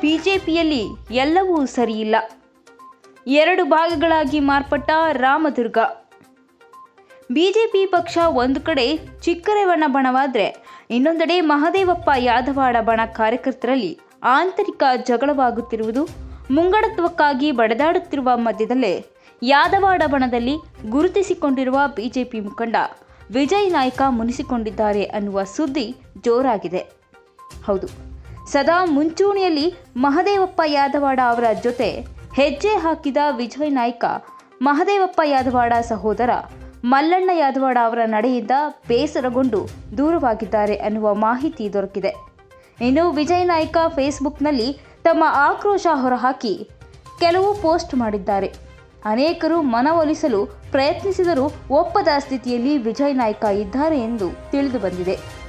ಬಿಜೆಪಿಯಲ್ಲಿ ಎಲ್ಲವೂ ಸರಿಯಿಲ್ಲ. ಎರಡು ಭಾಗಗಳಾಗಿ ಮಾರ್ಪಟ್ಟ ರಾಮದುರ್ಗ. ಬಿಜೆಪಿ ಪಕ್ಷ ಒಂದು ಕಡೆ ಚಿಕ್ಕರೇವಣ್ಣ ಬಣವಾದರೆ, ಇನ್ನೊಂದೆಡೆ ಮಹದೇವಪ್ಪ ಯಾದವಾಡ ಬಣ ಕಾರ್ಯಕರ್ತರಲ್ಲಿ ಆಂತರಿಕ ಜಗಳವಾಗುತ್ತಿರುವುದು ಮುಂಗಡತ್ವಕ್ಕಾಗಿ ಬಡದಾಡುತ್ತಿರುವ ಮಧ್ಯದಲ್ಲೇ ಯಾದವಾಡ ಬಣದಲ್ಲಿ ಗುರುತಿಸಿಕೊಂಡಿರುವ ಬಿಜೆಪಿ ಮುಖಂಡ ವಿಜಯ್ ನಾಯ್ಕ ಮುನಿಸಿಕೊಂಡಿದ್ದಾರೆ ಅನ್ನುವ ಸುದ್ದಿ ಜೋರಾಗಿದೆ. ಹೌದು. ಸದಾ ಮುಂಚೂಣಿಯಲ್ಲಿ ಮಹದೇವಪ್ಪ ಯಾದವಾಡ ಅವರ ಜೊತೆ ಹೆಜ್ಜೆ ಹಾಕಿದ ವಿಜಯ್ ನಾಯ್ಕ, ಮಹದೇವಪ್ಪ ಯಾದವಾಡ ಸಹೋದರ ಮಲ್ಲಣ್ಣ ಯಾದವಾಡ ಅವರ ನಡೆಯಿಂದ ಬೇಸರಗೊಂಡು ದೂರವಾಗಿದ್ದಾರೆ ಅನ್ನುವ ಮಾಹಿತಿ ದೊರಕಿದೆ. ಇನ್ನು ವಿಜಯ್ ನಾಯ್ಕ ಫೇಸ್ಬುಕ್ನಲ್ಲಿ ತಮ್ಮ ಆಕ್ರೋಶ ಹೊರಹಾಕಿ ಕೆಲವು ಪೋಸ್ಟ್ ಮಾಡಿದ್ದಾರೆ. ಅನೇಕರು ಮನವೊಲಿಸಲು ಪ್ರಯತ್ನಿಸಿದರೂ ಒಪ್ಪದ ಸ್ಥಿತಿಯಲ್ಲಿ ವಿಜಯ್ ನಾಯ್ಕ ಇದ್ದಾರೆ ಎಂದು ತಿಳಿದು ಬಂದಿದೆ.